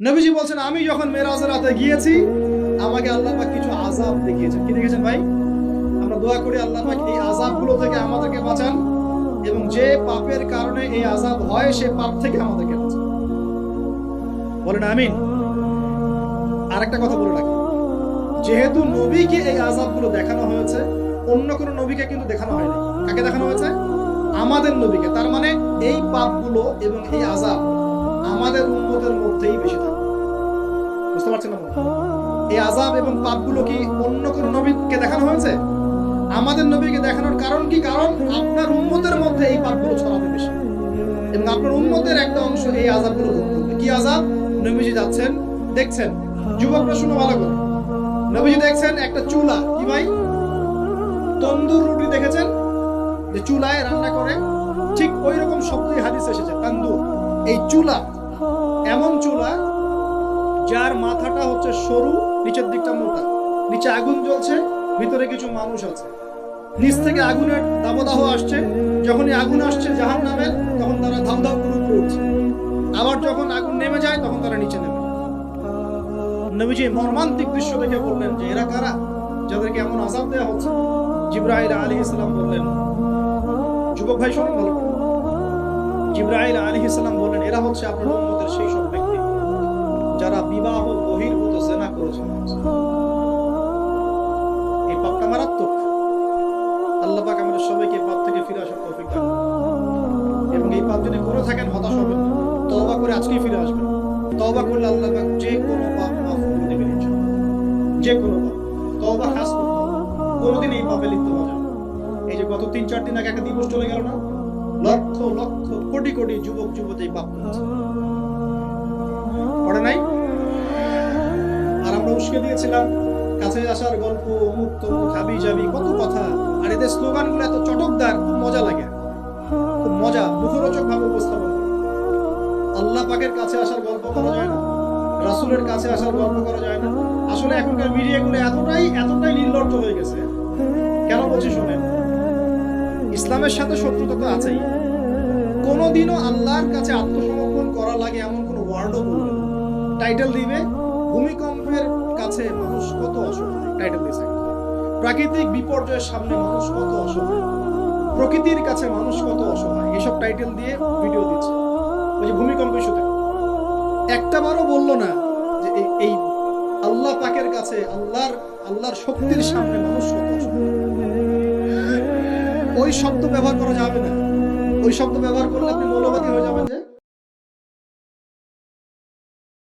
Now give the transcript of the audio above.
নবীজি বলছেন, আমি যখন মেরাজের রাতে গিয়েছি, আমাকে আল্লাহ পাক কিছু আযাব দেখিয়েছেন। কি দেখেছেন ভাই? আমরা দোয়া করি আল্লাহ পাক এই আযাবগুলো থেকে আমাদেরকে বাঁচান এবং যে পাপের কারণে এই আযাব হয়, সে পাপ থেকে আমাদেরকে বাঁচান। বলেন, আমিন। আরেকটা কথা বলে রাখি। যেহেতু নবীকে এই আযাবগুলো দেখানো হয়েছে, অন্য কোনো নবীকে কিন্তু দেখানো হয়নি। কাকে দেখানো হয়েছে? আমাদের নবীকে। তার মানে এই পাপগুলো এবং এই আযাব আমাদের উন্মতের মধ্যেই বেশি থাকে। বুঝতে পারছেন না এই আযাব এবং পাপগুলো কি অন্য কোনো নবীকে দেখানো হয়েছে? আমাদের নবীকে দেখানোর কারণ কি? কারণ আপনার উন্মতের মধ্যে এই পাপগুলো ছড়াবে বেশি। এবং আপনার উন্মতের একটা অংশ এই আযাবগুলো ভোগ করবে কি আযাব? নবীজি যাচ্ছেন, দেখছেন, যুবকরা শুনে ভালো করে। নবীজি দেখছেন একটা চুলা। কি ভাই? তন্দুর রুটি দেখেছেন? যে চুলায় রান্না করে, ঠিক ওই রকম শব্দই হাদিস এসেছে, তান্দুর। এই চুলা এমন চুলা যার মাথাটা হচ্ছে সরু, নিচের দিকটা মোটা। নিচে আগুন জ্বলছে, ভিতরে কিছু মানুষ আছে। নিচ থেকে আগুনের দাবদাহ আসছে। যখনই আগুন আসছে জাহান নামে তখন তারা ধাম ধাম করে উঠছে। আবার যখন আগুন নেমে যায়, তখন তারা নিচে নেমে। নবীজি মর্মান্তিক দৃশ্য দেখে বললেন যে, এরা কারা? যাদেরকে এমন আজাব দেওয়া হচ্ছে? জিব্রাহিল আলী ইসলাম বললেন, যুবক ভাই, শুনুন ভালো করে। জিব্রাহিল আলী ইসলাম বললেন, এরা হচ্ছে আপনার উম্মতের সেই সব ব্যক্তি যারা বিবাহ বহির্ভূত জেনা করেছে। এই পাপটা মারাত্মক। আল্লাহ পাক আমাদের সবাইকে পাপ থেকে ফিরে আসার তৌফিক দান এবং এই পাপ যদি করে থাকেন, হতাশ হবেন না। তওবা করে আজকেই ফিরে আসবেন। তওবা করলে আল্লাহ পাক যে কোনো পাপ মাফ করে দেবেন যে কোনো পাপ। তওবা খাস কোনোদিন এই পাপে লিপ্ত হওয়া যাবে এই যে গত তিন, চার দিন আগে একটা দিবস চলে গেল না? লক্ষ লক্ষ, কোটি কোটি যুবক, যুবতী পাপ পড়ে নাই? আর আমরা উস্কে দিয়েছিলাম, কাছে আসার গল্প, অমুক তমুক, হাবি যাবি কত কথা। আর এদের স্লোগানগুলো এত চটকদার, খুব মজা লাগে। খুব মজা, মুখরোচক ভাবে উপস্থাপন আল্লাহ পাকের কাছে আসার গল্প করা যায় না। রাসূলের কাছে আসার গল্প করা যায় না। আসলে এখনকার মিডিয়াগুলো এতটাই এতটাই নির্লজ্জ হয়ে গেছে। ইসলামের সাথে শত্রুতা তো আছেই। কোনোদিনও আল্লাহর কাছে আত্মসমর্পণ করা লাগে এমন কোনো ওয়ার্ডও বলবে টাইটেল দিবে, ভূমিকম্পের কাছে মানুষ কত অসহায় টাইটেল দিয়েছে। প্রাকৃতিক বিপর্যয়ের সামনে মানুষ কত অসহায় প্রকৃতির কাছে মানুষ কত অসহায় এসব টাইটেল দিয়ে ভিডিও দিচ্ছে। ওই যে ভূমিকম্প ইস্যুতে। একটা বারও বলল না যে এই আল্লাহ পাকের কাছে, আল্লাহর আল্লাহর শক্তির সামনে মানুষ কত অসহায় ওই শব্দ ব্যবহার করা যাবে না। ওই শব্দ ব্যবহার করলে আপনি মৌলবাদী হয়ে যাবেন যে